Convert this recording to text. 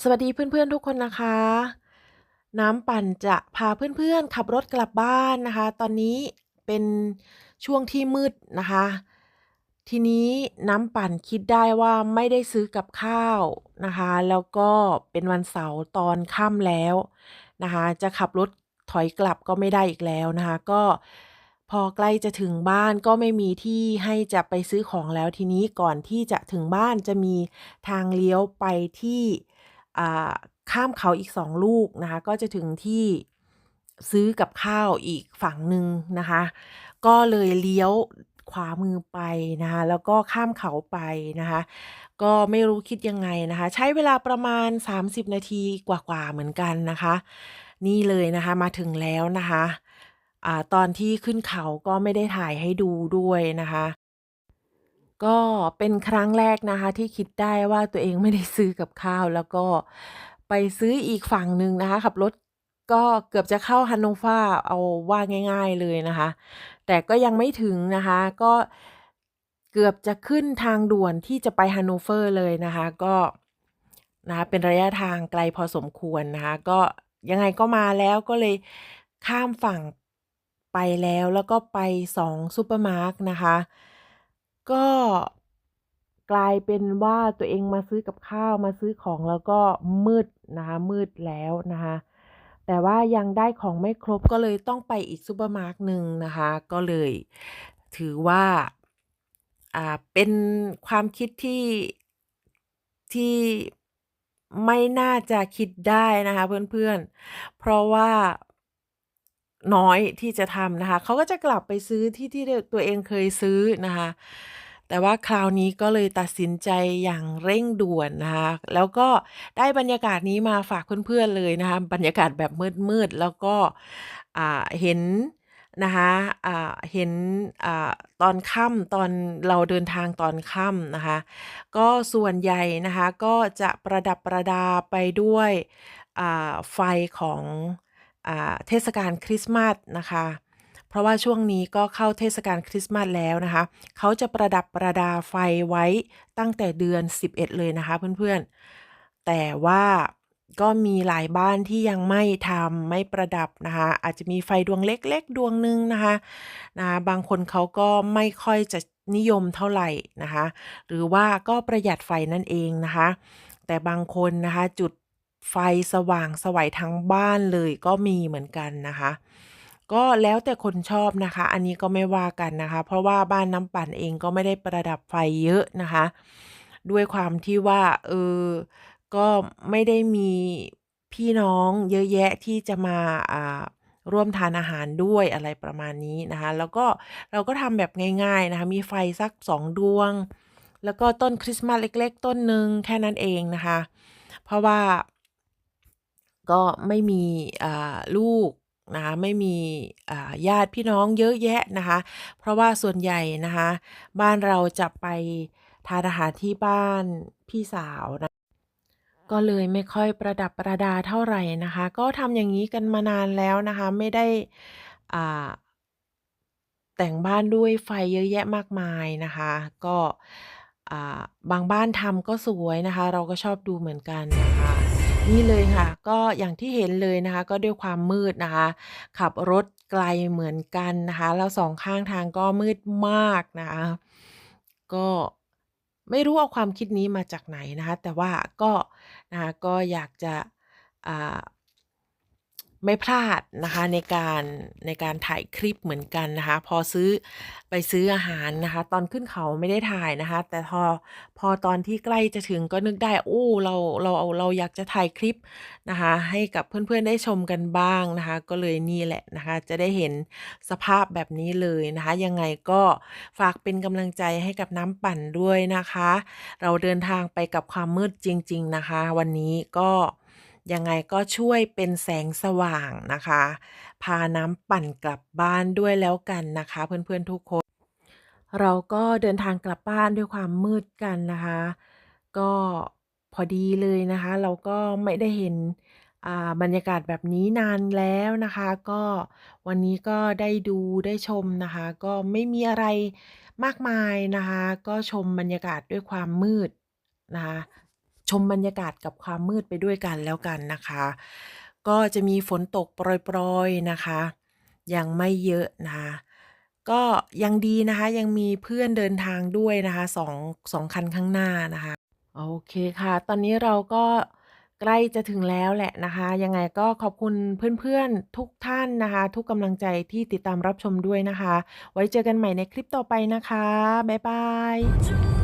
สวัสดีเพื่อนๆทุกคนนะคะ น้ำปั่นจะพาเพื่อนๆ ขับรถกลับบ้านนะคะ ตอนนี้เป็นช่วงที่มืดนะคะ ทีนี้น้ำปั่นคิดได้ว่าไม่ได้ซื้อกับข้าวนะคะ แล้วก็เป็นวันเสาร์ตอนค่ำแล้วนะคะ จะขับรถถอยกลับก็ไม่ได้อีกแล้วนะคะ ก็พอใกล้จะถึงบ้านก็ไม่มีที่ให้จะไปซื้อของแล้วทีนี้ก่อนที่จะถึงบ้านจะมีทางเลี้ยวไปที่ ข้ามเขาอีก2ลูกนะคะ ก็จะถึงที่ซื้อกับข้าวอีกฝั่งหนึ่งนะคะ ก็เลยเลี้ยวขวามือไปนะคะ แล้วก็ข้ามเขาไปนะคะ ก็ไม่รู้คิดยังไงนะคะ ใช้เวลาประมาณ 30 นาทีกว่าๆเหมือนกันนะคะ นี่เลยนะคะมาถึงแล้วนะคะอ่าตอนที่ขึ้นเขาก็ไม่ได้ถ่ายให้ดูด้วยนะคะ ก็เป็นครั้งแรกนะคะ ที่คิดได้ว่าตัวเองไม่ได้ซื้อกับข้าว แล้วก็ไปซื้ออีกฝั่งหนึ่งนะคะ ขับรถก็เกือบจะเข้า Hannover เอาว่าง่าย ๆเลยนะคะ แต่ก็ยังไม่ถึงนะคะ ก็เกือบจะขึ้นทางด่วนที่จะไป Hannover เลยนะคะ ก็นะคะเป็นระยะทางไกลพอสมควรนะคะ ก็ยังไงก็มาแล้วก็เลยข้ามฝั่งไปแล้วแล้วก็ไป2ซูเปอร์มาร์ตนะคะ ก็กลายเป็นว่าตัวเองมาซื้อกับข้าวมาซื้อของแล้วก็มืดนะคะมืดแล้วนะคะแต่ว่ายังได้ของไม่ครบก็เลยต้องไปอีกซูเปอร์มาร์ตหนึ่งนะคะก็เลยถือว่าอ่าเป็นความคิดที่ที่ไม่น่าจะคิดได้นะคะเพื่อนๆ เพราะว่า น้อยที่จะทำนะคะ เขาก็จะกลับไปซื้อที่ที่ตัวเองเคยซื้อนะคะ แต่ว่าคราวนี้ก็เลยตัดสินใจอย่างเร่งด่วนนะคะ แล้วก็ได้บรรยากาศนี้มาฝากเพื่อนๆเลยนะคะ บรรยากาศแบบมืดๆ แล้วก็เห็นนะคะเห็นอตอนค่ำตอนเราเดินทางตอนค่ำนะคะ ก็ส่วนใหญ่นะคะก็จะประดับประดาไปด้วยไฟของ เทศกาลคริสต์มาสนะคะ เพราะว่าช่วงนี้ก็เข้าเทศกาลคริสต์มาสแล้วนะคะ เขาจะประดับประดาไฟไว้ตั้งแต่เดือน 11 เลยนะคะเพื่อนๆ แต่ว่าก็มีหลายบ้านที่ยังไม่ทำไม่ประดับนะคะ อาจจะมีไฟดวงเล็กๆ ดวงหนึ่งนะคะนะคะบางคนเขาก็ไม่ค่อยจะนิยมเท่าไหร่นะคะ หรือว่าก็ประหยัดไฟนั่นเองนะคะ แต่บางคนนะคะจุด ไฟสว่างสวัยทั้งบ้านเลยก็มีเหมือนกันนะคะ ก็แล้วแต่คนชอบนะคะ อันนี้ก็ไม่ว่ากันนะคะ เพราะว่าบ้านน้ำปั่นเองก็ไม่ได้ประดับไฟเยอะนะคะ ด้วยความที่ว่าเออก็ไม่ได้มีพี่น้องเยอะแยะที่จะมาอ่าร่วมทานอาหารด้วยอะไรประมาณนี้นะคะ แล้วก็เราก็ทำแบบง่ายๆนะคะ มีไฟสัก2ดวง แล้วก็ต้นคริสต์มาสเล็ก ๆ ต้นหนึ่งแค่นั้นเองนะคะ เพราะว่า ก็ไม่มีอ่าลูกนะคะไม่มีอ่าญาติพี่น้องเยอะแยะนะคะ เพราะว่าส่วนใหญ่นะคะ บ้านเราจะไปทานอาหารที่บ้านพี่สาวนะก็เลยไม่ค่อยประดับประดาเท่าไหร่นะคะ ก็ทำอย่างนี้กันมานานแล้วนะคะ ไม่ได้อ่าแต่งบ้านด้วยไฟเยอะแยะมากมายนะคะ ก็อ่าบางบ้านทำก็สวยนะคะ เราก็ชอบดูเหมือนกันนะคะ นี่เลยค่ะ ก็อย่างที่เห็นเลยนะคะ ก็ด้วยความมืดนะคะ ขับรถไกลเหมือนกันนะคะแล้วสองข้างทางก็มืดมากนะคะ ก็ไม่รู้เอาความคิดนี้มาจากไหนนะคะ แต่ว่าก็นะคะก็อยากจะ ไม่พลาดนะคะในการในการถ่ายคลิปเหมือนกันนะคะ พอซื้อไปซื้ออาหารนะคะ ตอนขึ้นเขาไม่ได้ถ่ายนะคะ แต่พอพอตอนที่ใกล้จะถึงก็นึกได้โอ้เราเราเอาเราอยากจะถ่ายคลิปนะคะ ให้กับเพื่อนๆได้ชมกันบ้างนะคะ ก็เลยนี่แหละนะคะ จะได้เห็นสภาพแบบนี้เลยนะคะ ยังไงก็ฝากเป็นกำลังใจให้กับน้ำปั่นด้วยนะคะ เราเดินทางไปกับความมืดจริง ๆนะคะ วันนี้ก็ ยังไงก็ช่วยเป็นแสงสว่างนะคะ พาน้ำปั่นกลับบ้านด้วยแล้วกันนะคะ เพื่อนๆทุกคน เราก็เดินทางกลับบ้านด้วยความมืดกันนะคะ ก็พอดีเลยนะคะ เราก็ไม่ได้เห็นบรรยากาศแบบนี้นานแล้วนะคะ ก็วันนี้ก็ได้ดูได้ชมนะคะ ก็ไม่มีอะไรมากมายนะคะ ก็ชมบรรยากาศด้วยความมืดนะคะ ชมบรรยากาศกับความมืดไปด้วยกันแล้วกันนะคะ ก็จะมีฝนตกโปรยๆนะคะ ยังไม่เยอะนะคะก็ยังดีนะคะยังมีเพื่อนเดินทางด้วยนะคะ2 2คันข้างหน้านะคะโอเคค่ะ ตอนนี้เราก็ใกล้จะถึงแล้วแหละนะคะ ยังไงก็ขอบคุณเพื่อนๆทุกท่านนะคะ ทุกกำลังใจที่ติดตามรับชมด้วยนะคะ ไว้เจอกันใหม่ในคลิปต่อไปนะคะ บ๊ายบาย